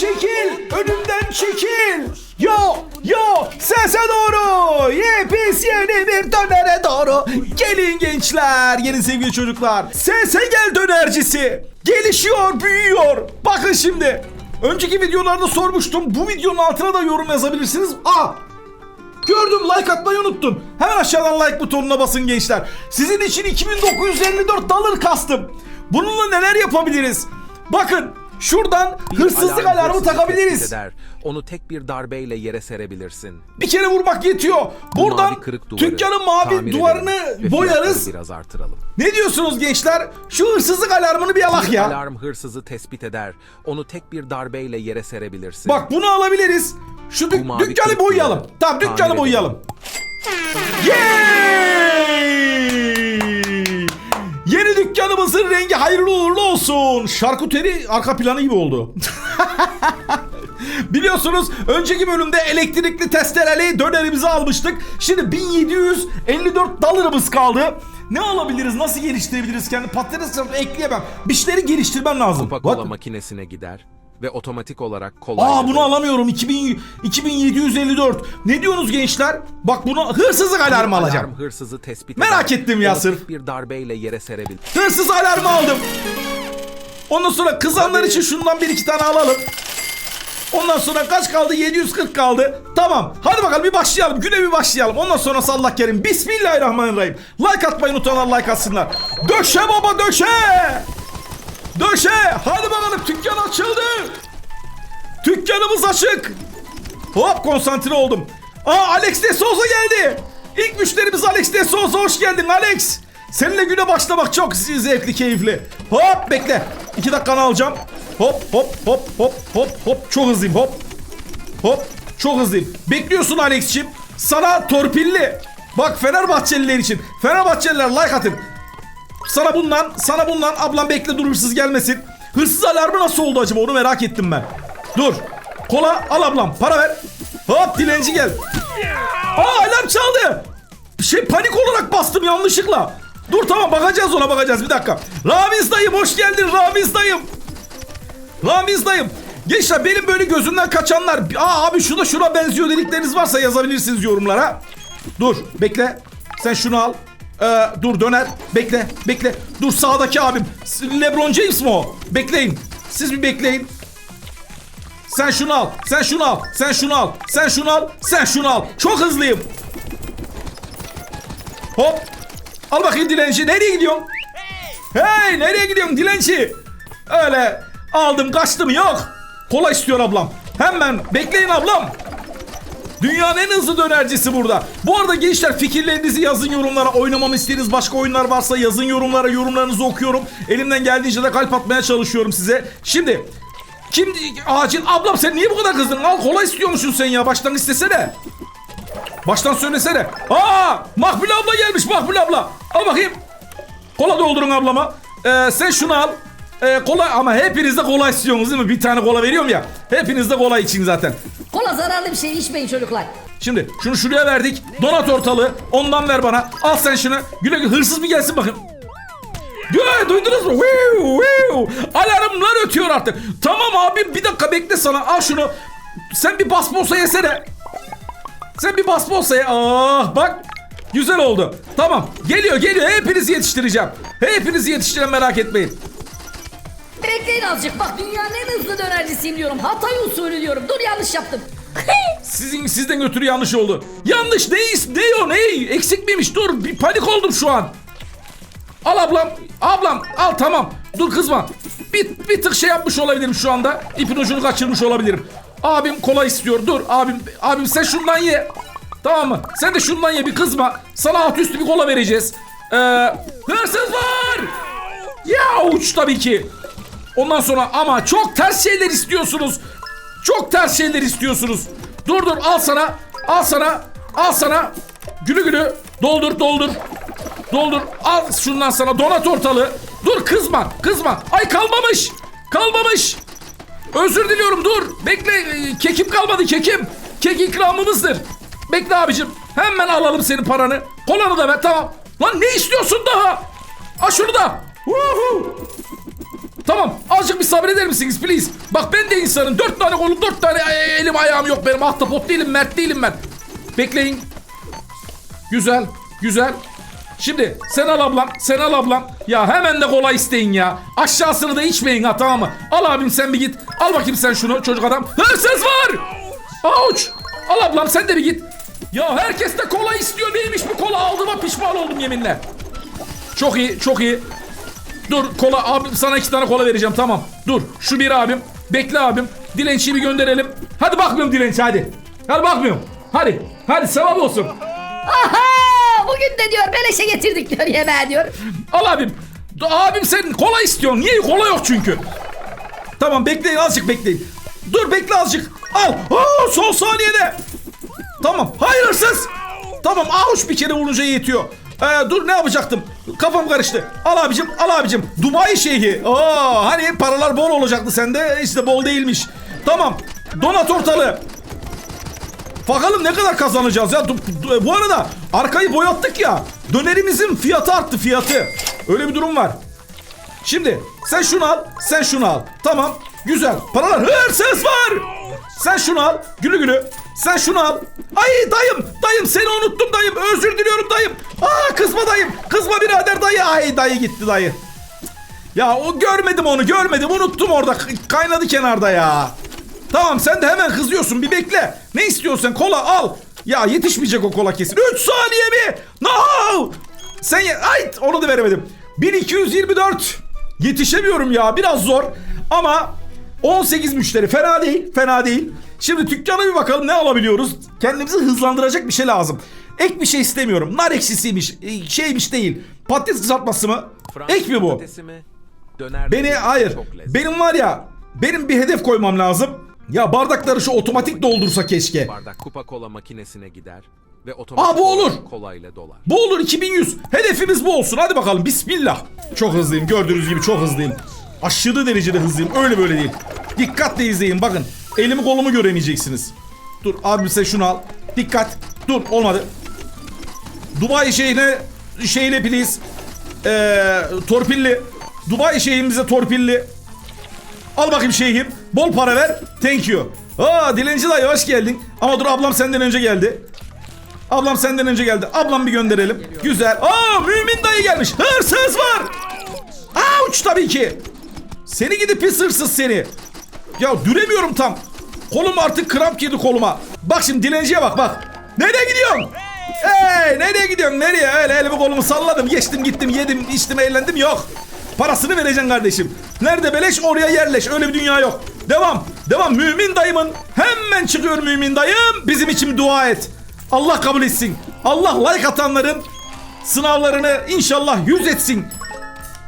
çekil. Önümden çekil. Yo yo sese doğru. Yepis yeni bir dönere doğru. Gelin gençler, gelin sevgili çocuklar. Sese gel dönercisi. Gelişiyor, büyüyor. Bakın şimdi. Önceki videolarda sormuştum. Bu videonun altına da yorum yazabilirsiniz. Aa Gördüm like atmayı unuttum. Hemen aşağıdan like butonuna basın gençler. Sizin için 2954 dolar kastım. Bununla neler yapabiliriz? Bakın şuradan hırsızlık Alarm alarmı takabiliriz. eder. Onu tek bir darbeyle yere serebilirsin. Bir kere vurmak yetiyor. Bu Buradan mavi kırık duvarı dükkanın mavi duvarını boyarız. biraz artıralım. Ne diyorsunuz gençler? Şu hırsızlık alarmını bir alak ya. Alarm hırsızı tespit eder. Onu tek bir darbeyle yere serebilirsin. Bak bunu alabiliriz. Şu dük- Bu dükkanı boyayalım. duvarı Tamam dükkanı boyayalım. Yay! Yeni dükkanımızın rengi hayırlı uğurlu olsun. Şarküteri arka planı gibi oldu. Biliyorsunuz önceki bölümde elektrikli testereli dönerimizi almıştık. Şimdi 1754 dolarımız kaldı. Ne alabiliriz? Nasıl geliştirebiliriz kendi patates kızartması ekleyemem. Bir şeyleri geliştirmem lazım. Coca-Cola makinesine gider ve otomatik olarak kolayca... Aa bunu alamıyorum. 2000, 2754. Ne diyorsunuz gençler? Bak bunu hırsızlık alarmı alacağım. Alarm hırsızı tespit Merak eder. ettim ya sırf. bir darbeyle yere serebilir. Hırsız alarmı aldım. Ondan sonra kızanlar Hadi. için şundan bir iki tane alalım. Ondan sonra kaç kaldı? 740 kaldı. Tamam. Hadi bakalım bir başlayalım. Güne bir başlayalım. Ondan sonra sallah kerim. Bismillahirrahmanirrahim. Like atmayı unutanlar like atsınlar. Döşe baba döşe. Döşe. Hadi bakalım dükkan açıldı. Dükkanımız açık. Hop konsantre oldum. Aa Alex de Souza geldi. İlk müşterimiz Alex de Souza hoş geldin Alex. Seninle güne başlamak çok zevkli keyifli. Hop bekle. İki dakikanı alacağım. Hop hop hop hop hop hop. Çok hızlıyım hop. Hop çok hızlıyım. Bekliyorsun Alex'ciğim. Sana torpilli. Bak Fenerbahçeliler için. Fenerbahçeliler like atın. Sana bundan, sana bundan ablam bekle dur hırsız gelmesin. Hırsız alarmı nasıl oldu acaba onu merak ettim ben. Dur. Kola al ablam para ver. Hop dilenci gel. Aa alarm çaldı. Şey panik olarak bastım yanlışlıkla. Dur tamam bakacağız ona bakacağız bir dakika. Ramiz dayım hoş geldin Ramiz dayım. Ramiz dayım. Gençler benim böyle gözümden kaçanlar. Aa abi şu da şuna benziyor dedikleriniz varsa yazabilirsiniz yorumlara. Dur bekle. Sen şunu al. Ee, dur döner. Bekle bekle. Dur sağdaki abim. Lebron James mi o? Bekleyin. Siz bir bekleyin. Sen şunu al. Sen şunu al. Sen şunu al. Sen şunu al. Sen şunu al. Çok hızlıyım. Hop. Al bakayım dilenci. Nereye gidiyorsun? Hey nereye gidiyorsun dilenci? Öyle aldım kaçtım yok. Kola istiyor ablam. Hemen bekleyin ablam. Dünyanın en hızlı dönercisi burada. Bu arada gençler fikirlerinizi yazın yorumlara. Oynamamı istediğiniz başka oyunlar varsa yazın yorumlara. Yorumlarınızı okuyorum. Elimden geldiğince de kalp atmaya çalışıyorum size. Şimdi kim acil ablam sen niye bu kadar kızdın? Al kola istiyormuşsun sen ya. Baştan istesene. Baştan söylesene. Aa! Makbule abla gelmiş Makbule abla. Al bakayım. Kola doldurun ablama. Ee, sen şunu al. Ee, kola ama hepiniz de kola istiyorsunuz değil mi? Bir tane kola veriyorum ya. Hepiniz de kola için zaten. Kola zararlı bir şey içmeyin çocuklar. Şimdi şunu şuraya verdik. Donat ortalığı. Ondan ver bana. Al sen şunu. Güle güle hırsız bir gelsin bakayım. Ya, duydunuz mu? Viu, viu. Alarmlar ötüyor artık. Tamam abi bir dakika bekle sana. Al şunu. Sen bir basbosa yesene. Sen bir basbosa ye. Ah bak. Güzel oldu. Tamam. Geliyor geliyor. Hepinizi yetiştireceğim. Hepinizi yetiştireceğim merak etmeyin. Bekleyin azıcık bak dünyanın en hızlı dönercisiyim diyorum. Hatay usulü diyorum. Dur yanlış yaptım. Sizin sizden ötürü yanlış oldu. Yanlış ne ne o ne eksik miymiş? Dur bir panik oldum şu an. Al ablam. Ablam al tamam. Dur kızma. Bir, bir tık şey yapmış olabilirim şu anda. İpin ucunu kaçırmış olabilirim. Abim kola istiyor. Dur abim abim sen şundan ye. Tamam mı? Sen de şundan ye bir kızma. Sana alt üstü bir kola vereceğiz. Ee, hırsız var. Ya uç tabii ki. Ondan sonra ama çok ters şeyler istiyorsunuz. Çok ters şeyler istiyorsunuz. Dur dur al sana. Al sana. Al sana. Gülü gülü. Doldur doldur. Doldur. Al şundan sana donat ortalığı. Dur kızma. Kızma. Ay kalmamış. Kalmamış. Özür diliyorum dur. Bekle. Ee, Kekim kalmadı kekim. Kek ikramımızdır. Bekle abicim. Hemen alalım senin paranı. Kolanı da ver tamam. Lan ne istiyorsun daha? Al şunu da. Woohoo. Tamam Azıcık bir sabreder misiniz please? Bak ben de insanım. Dört tane kolum, dört tane e, elim ayağım yok benim. Ahtapot değilim, mert değilim ben. Bekleyin. Güzel, güzel. Şimdi sen al ablam, sen al ablam. Ya hemen de kola isteyin ya. Aşağısını da içmeyin ha tamam mı? Al abim sen bir git. Al bakayım sen şunu çocuk adam. Hırsız var! Avuç! Al ablam sen de bir git. Ya herkes de kola istiyor. Neymiş bu kola aldığıma pişman oldum yeminle. Çok iyi, çok iyi. Dur kola abim sana iki tane kola vereceğim tamam. Dur şu bir abim. Bekle abim. Dilençiyi bir gönderelim. Hadi bakmıyorum dilenci hadi. Hadi bakmıyorum. Hadi. Hadi sevap olsun. Aha! Bugün de diyor beleşe getirdik diyor yemeğe diyor. Al abim. Abim sen kola istiyorsun. Niye? Kola yok çünkü. Tamam bekleyin azıcık bekleyin. Dur bekle azıcık. Al. Aa, son saniyede. Tamam. Hayır hırsız. Tamam avuç bir kere vurunca yetiyor. Ee, dur ne yapacaktım? Kafam karıştı. Al abicim, al abicim. Dubai şeyhi. Aa, hani paralar bol olacaktı sende. İşte bol değilmiş. Tamam. Donat ortalığı. Bakalım ne kadar kazanacağız ya. Bu arada arkayı boyattık ya. Dönerimizin fiyatı arttı fiyatı. Öyle bir durum var. Şimdi sen şunu al, sen şunu al. Tamam, güzel. Paralar hırsız var. Sen şunu al, gülü gülü. Sen şunu al. Ay dayım, dayım seni unuttum dayım. Özür diliyorum dayım. Aa kızma dayım, kızma birader dayı. Ay dayı gitti dayı. Ya o görmedim onu görmedim unuttum orada kaynadı kenarda ya. Tamam sen de hemen kızıyorsun bir bekle. Ne istiyorsan kola al. Ya yetişmeyecek o kola kesin. 3 saniye mi? No! Sen ye- ay onu da veremedim. 1224. Yetişemiyorum ya biraz zor. Ama 18 müşteri fena değil fena değil. Şimdi dükkana bir bakalım ne alabiliyoruz. Kendimizi hızlandıracak bir şey lazım. Ek bir şey istemiyorum. Nar ekşisiymiş, e, şeymiş değil. Patates kızartması mı? Fransız Ek mi bu? Döner Beni hayır. Benim var ya benim bir hedef koymam lazım. Ya bardakları şu otomatik doldursa keşke. bardak kupa kola makinesine gider ve otomatik Aa, bu olur. kolayla dolar. Bu olur 2100. Hedefimiz bu olsun. Hadi bakalım. Bismillah. Çok hızlıyım. Gördüğünüz gibi çok hızlıyım. Aşırı derecede hızlıyım. Öyle böyle değil. Dikkatle izleyin. Bakın. Elimi kolumu göremeyeceksiniz. Dur abim sen şunu al. Dikkat. Dur olmadı. Dubai şeyine şeyle please. Ee, torpilli. Dubai şeyimize torpilli. Al bakayım şeyhim. Bol para ver. Thank you. Aa dilenci dayı hoş geldin. Ama dur ablam senden önce geldi. Ablam senden önce geldi. Ablam bir gönderelim. Güzel. Aa mümin dayı gelmiş. Hırsız var. Ouch tabii ki. Seni gidip pis hırsız seni. Ya düremiyorum tam. Kolum artık kramp girdi koluma. Bak şimdi dilenciye bak bak. Nereye gidiyorsun? Hey nereye gidiyorsun nereye? Öyle elimi kolumu salladım. Geçtim gittim yedim içtim eğlendim yok. Parasını vereceksin kardeşim. Nerede beleş oraya yerleş. Öyle bir dünya yok. Devam. Devam. Mümin dayımın. Hemen çıkıyor mümin dayım. Bizim için dua et. Allah kabul etsin. Allah like atanların sınavlarını inşallah yüz etsin.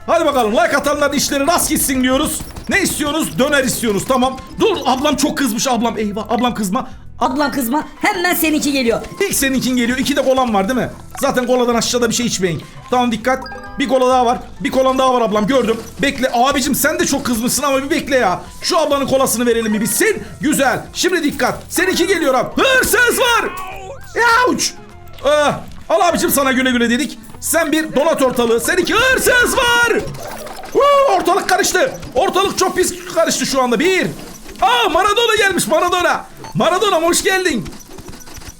Hadi bakalım like atanların işleri rast gitsin diyoruz. Ne istiyorsunuz? Döner istiyorsunuz. Tamam. Dur ablam çok kızmış ablam. Eyvah ablam kızma. Ablam kızma hemen seninki geliyor. İlk seninkin geliyor. İki de kolan var değil mi? Zaten koladan aşağıda bir şey içmeyin. Tamam dikkat. Bir kola daha var. Bir kolan daha var ablam gördüm. Bekle abicim sen de çok kızmışsın ama bir bekle ya. Şu ablanın kolasını verelim bir bitsin. Güzel. Şimdi dikkat. Seninki geliyor abi. Hırsız var. Yauç. Ah, al abicim sana güle güle dedik. Sen bir donat ortalığı. Seninki hırsız var. Huu, ortalık karıştı. Ortalık çok pis karıştı şu anda. Bir. Aa Maradona gelmiş Maradona. Maradona hoş geldin.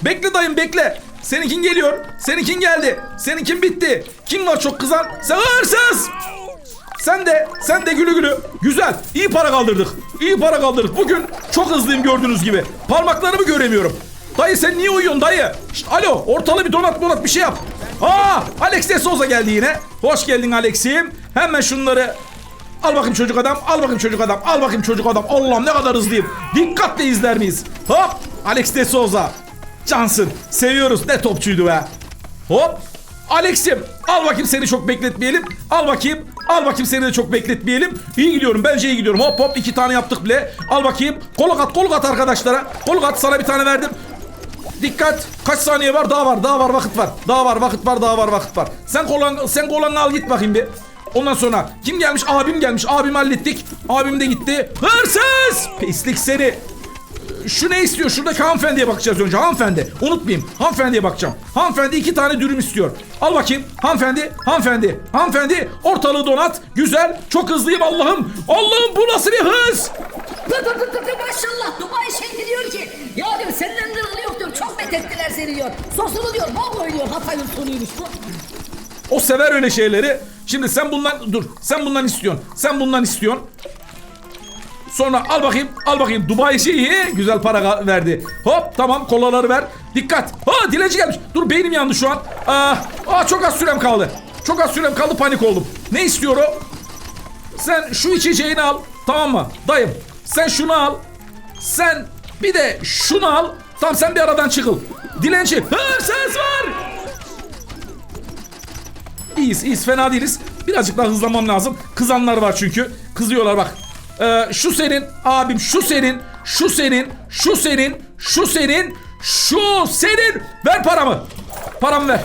Bekle dayım bekle. Seninkin geliyor. Seninkin geldi. Seninkin bitti. Kim var çok kızan? Sen hırsız. Sen de, sen de gülü gülü. Güzel. İyi para kaldırdık. İyi para kaldırdık. Bugün çok hızlıyım gördüğünüz gibi. Parmaklarımı göremiyorum. Dayı sen niye uyuyorsun dayı? Şşt, alo ortalığı bir donat donat bir şey yap. Aa Alex de Souza geldi yine. Hoş geldin Alex'im. Hemen şunları Al bakayım çocuk adam, al bakayım çocuk adam, al bakayım çocuk adam. Allah'ım ne kadar hızlıyım. Dikkatle izler miyiz? Hop! Alex de Souza. Cansın. Seviyoruz. Ne topçuydu be. Hop! Alex'im al bakayım seni çok bekletmeyelim. Al bakayım. Al bakayım seni de çok bekletmeyelim. İyi gidiyorum. Bence iyi gidiyorum. Hop hop iki tane yaptık bile. Al bakayım. Kol at kol at arkadaşlara. Kol at sana bir tane verdim. Dikkat. Kaç saniye var? Daha var. Daha var vakit var. Daha var vakit var. Daha var vakit var. Sen kolan sen kolanını al git bakayım bir. Ondan sonra kim gelmiş? Abim gelmiş. Abim hallettik. Abim de gitti. Hırsız! Pislik seni. şu ne istiyor? Şuradaki hanımefendiye bakacağız önce. Hanımefendi. Unutmayayım. Hanımefendiye bakacağım. Hanımefendi iki tane dürüm istiyor. Al bakayım. Hanımefendi. Hanımefendi. Hanımefendi. Ortalığı donat. Güzel. Çok hızlıyım Allah'ım. Allah'ım bu nasıl bir hız? Maşallah Dubai şeydi diyor ki ya diyor senden kralı seni diyor. Sosunu diyor bol koy diyor Hatay usulüymüş bu. O sever öyle şeyleri. Şimdi sen bundan dur. Sen bundan istiyorsun. Sen bundan istiyorsun. Sonra al bakayım. Al bakayım. Dubai şeyi güzel para verdi. Hop tamam kolaları ver. Dikkat. Ha dilenci gelmiş. Dur beynim yandı şu an. Aa, aa çok az sürem kaldı. Çok az sürem kaldı panik oldum. Ne istiyor o? Sen şu içeceğini al. Tamam mı? Dayım. Sen şunu al. Sen bir de şunu al. Tamam sen bir aradan çıkıl. Dilenci. Hırsız var. İyiyiz, iyiyiz. Fena değiliz. Birazcık daha hızlanmam lazım. Kızanlar var çünkü. Kızıyorlar bak. Ee, şu senin, abim şu senin, şu senin, şu senin, şu senin, şu senin. Ver paramı. Paramı ver.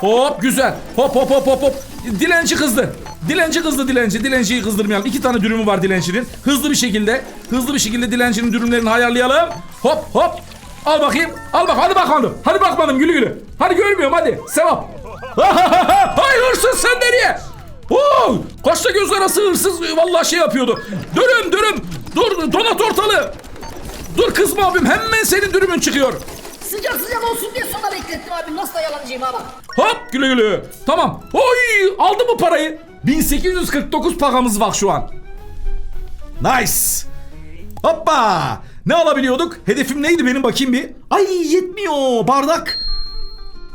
Hop güzel. Hop hop hop hop hop. Dilenci kızdı. Dilenci kızdı dilenci. Dilenciyi kızdırmayalım. İki tane dürümü var dilencinin. Hızlı bir şekilde, hızlı bir şekilde dilencinin dürümlerini ayarlayalım. Hop hop. Al bakayım. Al bak. Hadi bakalım. Hadi bakmadım gülü gülü. Hadi görmüyorum hadi. Sevap. Hay hırsız sen nereye? Oo, kaçta göz arası hırsız vallahi şey yapıyordu. Dürüm dürüm. Dur donat ortalığı. Dur kızma abim hemen senin dürümün çıkıyor. Sıcak sıcak olsun diye sonra beklettim abi nasıl da yalancıyım ha bak. Hop güle güle. Tamam. Oy aldı mı parayı? 1849 paramız var şu an. Nice. Hoppa. Ne alabiliyorduk? Hedefim neydi benim bakayım bir. Ay yetmiyor bardak.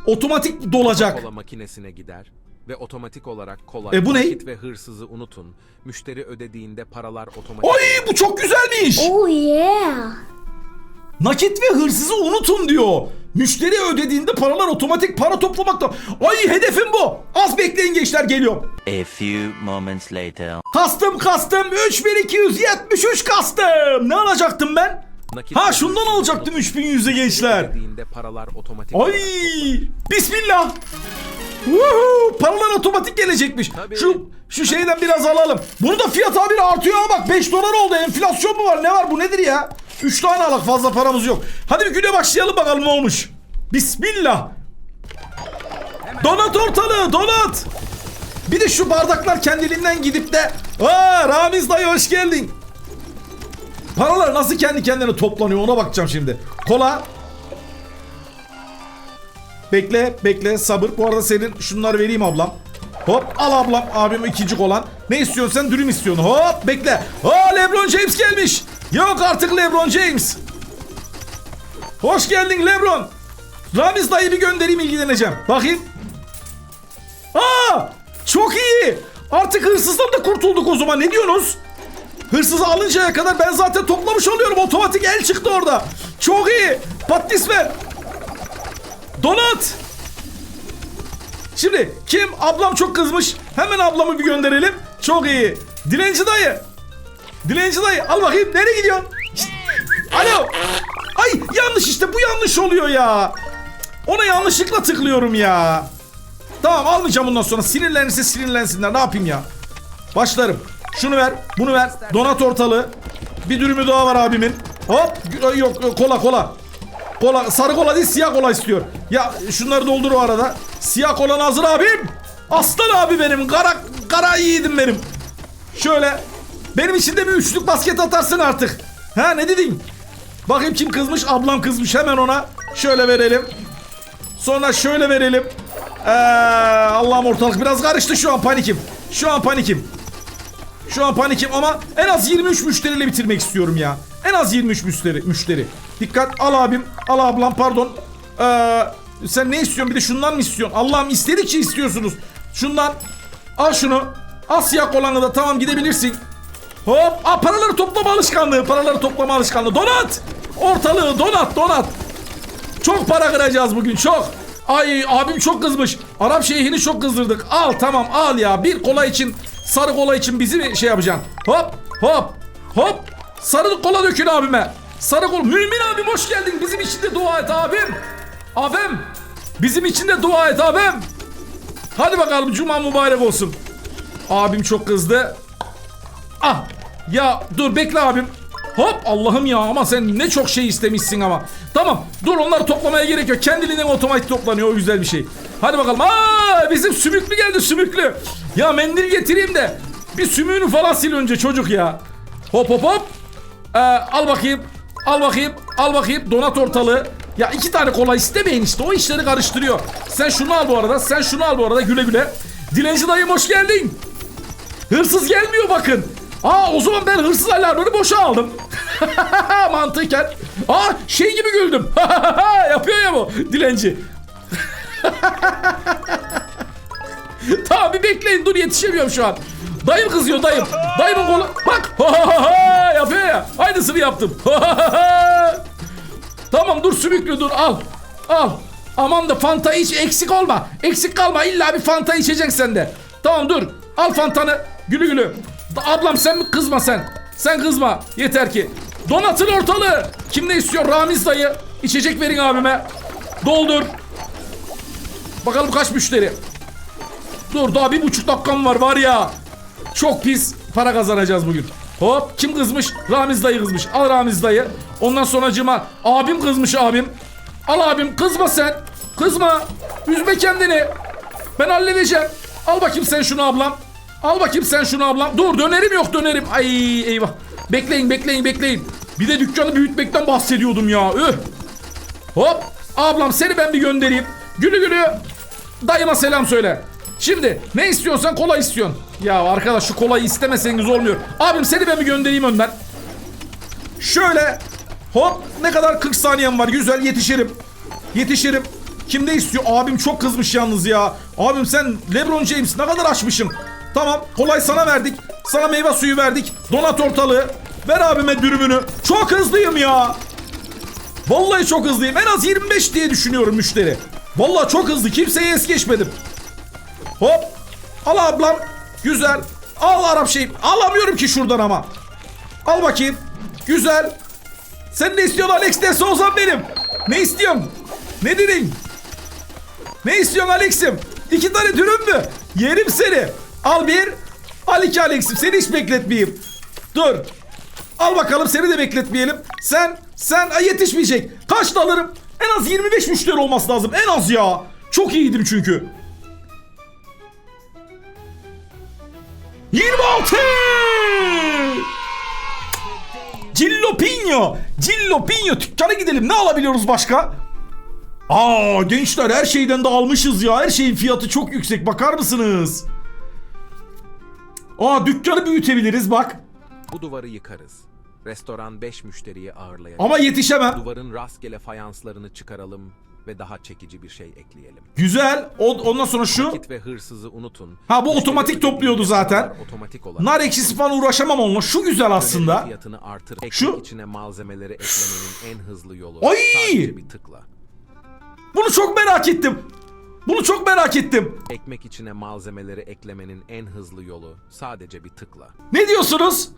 Otomatik dolacak. Kola makinesine gider ve otomatik olarak kola, E, bu ne? ve hırsızı unutun. Müşteri ödediğinde paralar otomatik Oy bu çok güzelmiş. Oh yeah. Nakit ve hırsızı unutun diyor. Müşteri ödediğinde paralar otomatik para toplamakta. Ay hedefim bu. Az bekleyin gençler geliyor. A few moments later. Kastım kastım 3273 kastım. Ne alacaktım ben? Nakit Ha şundan alacaktım unutun. 3100'e gençler. paralar otomatik Ay bismillah. Woohoo, paralar otomatik gelecekmiş. Tabii. Şu şu şeyden biraz alalım. Bunu da fiyat abi artıyor ha bak 5 dolar oldu. Enflasyon mu var? Ne var bu nedir ya? 3 tane alak fazla paramız yok. Hadi bir güne başlayalım bakalım ne olmuş. Bismillah. Donat ortalığı donat. Bir de şu bardaklar kendiliğinden gidip de Aa Ramiz dayı hoş geldin. Paralar nasıl kendi kendine toplanıyor ona bakacağım şimdi. Kola. Bekle bekle sabır. Bu arada senin şunları vereyim ablam. Hop al ablam abim ikinci kolan. Ne istiyorsun sen dürüm istiyorsun. Hop bekle. Aa Lebron James gelmiş. Yok artık Lebron James. Hoş geldin Lebron. Ramiz dayı bir göndereyim ilgileneceğim. Bakayım. Aa çok iyi. Artık hırsızdan da kurtulduk o zaman. Ne diyorsunuz? Hırsızı alıncaya kadar ben zaten toplamış oluyorum. Otomatik el çıktı orada. Çok iyi. Patlis ver. Donat. Şimdi kim? Ablam çok kızmış. Hemen ablamı bir gönderelim. Çok iyi. Dilenci dayı. Dilenci dayı al bakayım. Nereye gidiyorsun? Alo. Ay yanlış işte bu yanlış oluyor ya. Ona yanlışlıkla tıklıyorum ya. Tamam almayacağım bundan sonra. Sinirlenirse sinirlensinler. Ne yapayım ya? Başlarım. Şunu ver, bunu ver. Donat ortalığı. Bir dürümü daha var abimin. Hop. Yok, kola kola. Kola sarı kola değil siyah kola istiyor. Ya şunları doldur o arada. Siyah kolan hazır abim. Aslan abi benim. Kara kara yiğidim benim. Şöyle benim için de bir üçlük basket atarsın artık. Ha ne dedin? Bakayım kim kızmış? Ablam kızmış. Hemen ona şöyle verelim. Sonra şöyle verelim. Ee, Allah'ım ortalık biraz karıştı şu an panikim. Şu an panikim. Şu an panikim ama en az 23 müşteriyle bitirmek istiyorum ya. En az 23 müşteri. müşteri. Dikkat al abim. Al ablam pardon. Ee, sen ne istiyorsun bir de şundan mı istiyorsun? Allah'ım istedikçe istiyorsunuz. Şundan. Al şunu. Al siyah kolanı da tamam gidebilirsin. Hop. Aa, paraları toplama alışkanlığı. Paraları toplama alışkanlığı. Donat. Ortalığı donat donat. Çok para kıracağız bugün çok. Ay abim çok kızmış. Arap şeyhini çok kızdırdık. Al tamam al ya. Bir kola için sarı kola için bizi şey yapacaksın? Hop hop hop. Sarı kola dökün abime. Sarı kola. Mümin abim hoş geldin. Bizim için de dua et abim. Abim. Bizim için de dua et abim. Hadi bakalım cuma mübarek olsun. Abim çok kızdı. Ah ya dur bekle abim. Hop Allah'ım ya ama sen ne çok şey istemişsin ama. Tamam dur onları toplamaya gerek yok. Kendiliğinden otomatik toplanıyor o güzel bir şey. Hadi bakalım. Aa bizim sümüklü geldi sümüklü. Ya mendil getireyim de bir sümüğünü falan sil önce çocuk ya. Hop hop hop. Ee, al bakayım. Al bakayım. Al bakayım. Donat ortalığı. Ya iki tane kola istemeyin işte. O işleri karıştırıyor. Sen şunu al bu arada. Sen şunu al bu arada. Güle güle. Dilenci dayım hoş geldin. Hırsız gelmiyor bakın. Aa o zaman ben hırsız alarmını boşa aldım. Mantıken. Aa şey gibi güldüm. Yapıyor ya bu dilenci. tamam bir bekleyin dur yetişemiyorum şu an. Dayım kızıyor dayım. Dayımın kolu bak. Yapıyor ya. Aynısını yaptım. tamam dur sümüklü dur al. Al. Aman da fanta iç eksik olma. Eksik kalma illa bir fanta içeceksin de. Tamam dur. Al fantanı. Gülü gülü. Ablam sen mi kızma sen. Sen kızma. Yeter ki. Donatın ortalığı. Kim ne istiyor? Ramiz dayı. İçecek verin abime. Doldur. Bakalım kaç müşteri. Dur daha bir buçuk dakikam var var ya. Çok pis para kazanacağız bugün. Hop kim kızmış? Ramiz dayı kızmış. Al Ramiz dayı. Ondan sonra cıma abim kızmış abim. Al abim kızma sen. Kızma. Üzme kendini. Ben halledeceğim. Al bakayım sen şunu ablam. Al bakayım sen şunu ablam. Dur dönerim yok dönerim. Ay eyvah. Bekleyin bekleyin bekleyin. Bir de dükkanı büyütmekten bahsediyordum ya. Üh. Hop. Ablam seni ben bir göndereyim. Gülü gülü. Dayıma selam söyle. Şimdi ne istiyorsan kola istiyorsun. Ya arkadaş şu kolayı istemeseniz olmuyor. Abim seni ben bir göndereyim önden. Şöyle. Hop ne kadar 40 saniyem var güzel yetişirim. Yetişirim. Kim ne istiyor? Abim çok kızmış yalnız ya. Abim sen Lebron James ne kadar açmışım. Tamam kolay sana verdik. Sana meyve suyu verdik. Donat ortalığı. Ver abime dürümünü. Çok hızlıyım ya. Vallahi çok hızlıyım. En az 25 diye düşünüyorum müşteri. Vallahi çok hızlı. Kimseye es geçmedim. Hop. Al ablam. Güzel. Al Arap şeyim. Alamıyorum ki şuradan ama. Al bakayım. Güzel. Sen ne istiyorsun Alex de benim. Ne istiyorsun? Ne dedin? Ne istiyorsun Alex'im? İki tane dürüm mü? Yerim seni. Al bir. Al iki Alex'im. Seni hiç bekletmeyeyim. Dur. Al bakalım seni de bekletmeyelim. Sen, sen ay yetişmeyecek. Kaç da alırım? En az 25 müşteri olması lazım. En az ya. Çok iyiydim çünkü. 26! Cillo Pino. Cillo. Dükkana gidelim. Ne alabiliyoruz başka? Aa gençler her şeyden de almışız ya. Her şeyin fiyatı çok yüksek. Bakar mısınız? Aa dükkanı büyütebiliriz bak. Bu duvarı yıkarız. Restoran 5 müşteriyi ağırlayacak. Ama yetişemem. Duvarın rastgele fayanslarını çıkaralım ve daha çekici bir şey ekleyelim. Güzel. O, ondan sonra şu. Kit ve hırsızı unutun. Ha, bu otomatik topluyordu zaten. Otomatik olarak. Nar ekşisi falan uğraşamam onunla. Şu güzel aslında. Fiyatını artır. Ekmek Şu- içine malzemeleri eklemenin en hızlı yolu. Ay! Sadece bir tıkla. Bunu çok merak ettim. Bunu çok merak ettim. Ekmek içine malzemeleri eklemenin en hızlı yolu sadece bir tıkla. Ne diyorsunuz?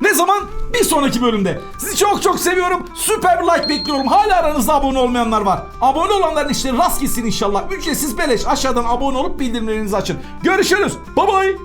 Ne zaman? Bir sonraki bölümde. Sizi çok çok seviyorum. Süper bir like bekliyorum. Hala aranızda abone olmayanlar var. Abone olanların işleri rast gitsin inşallah. Ücretsiz beleş. Aşağıdan abone olup bildirimlerinizi açın. Görüşürüz. Bye bye.